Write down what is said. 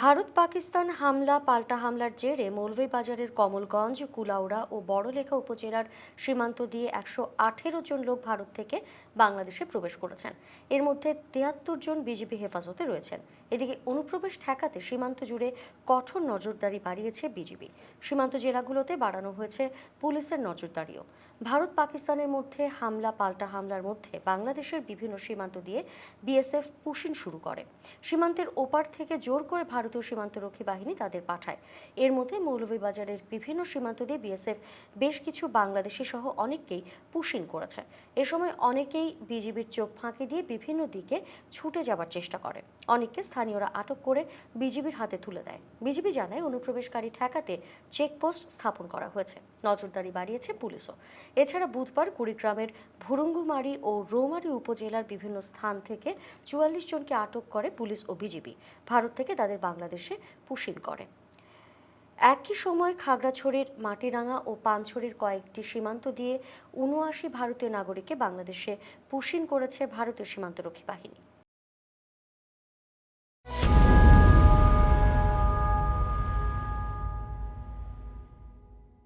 ভারত পাকিস্তান হামলা, পাল্টা হামলার জেরে মৌলভীবাজারের কমলগঞ্জ, কুলাউড়া ও বড়লেখা উপজেলার সীমান্ত দিয়ে একশো আঠেরো জন লোক ভারত থেকে বাংলাদেশে প্রবেশ করেছেন। এর মধ্যে তিয়াত্তর জন বিজেপি হেফাজতে রয়েছেন। এদিকে অনুপ্রবেশ ঠেকাতে সীমান্ত জুড়ে কঠোর নজরদারি বাড়িয়েছে বিজিবি। সীমান্ত জেলাগুলোতে বাড়ানো হয়েছে পুলিশের নজরদারিও। ভারত পাকিস্তানের মধ্যে হামলা, পাল্টা হামলার মধ্যে বাংলাদেশের বিভিন্ন সীমান্ত দিয়ে বিএসএফ পুশিন শুরু করে। সীমান্তের ওপার থেকে জোর করে ভারতীয় সীমান্তরক্ষী বাহিনী তাদের পাঠায়। এর মধ্যে মৌলভীবাজারের বিভিন্ন সীমান্ত দিয়ে বিএসএফ বেশ কিছু বাংলাদেশি সহ অনেককেই পুশিন করেছে। এ সময় অনেকেই বিজিবির চোখ ফাঁকি দিয়ে বিভিন্ন দিকে ছুটে যাবার চেষ্টা করে। অনেককে স্থানীয়রা আটক করে বিজিবির হাতে তুলে দেয়। বিজিবি জানায়, অনুপ্রবেশকারী ঠেকাতে চেকপোস্ট স্থাপন করা হয়েছে। নজরদারি বাড়িয়েছে পুলিশও। এছাড়া বুধবার কুড়িগ্রামের ভুরুঙ্গুমারি ও রৌমারি উপজেলার বিভিন্ন স্থান থেকে চুয়াল্লিশ জনকে আটক করে পুলিশ ও বিজিবি। ভারত থেকে তাদের বাংলাদেশে পুশিল করে। একই সময় খাগড়াছড়ির মাটিরাঙ্গা ও পানছড়ির কয়েকটি সীমান্ত দিয়ে উনআশি ভারতীয় নাগরিককে বাংলাদেশে পুশিন করেছে ভারতীয় সীমান্তরক্ষী বাহিনী।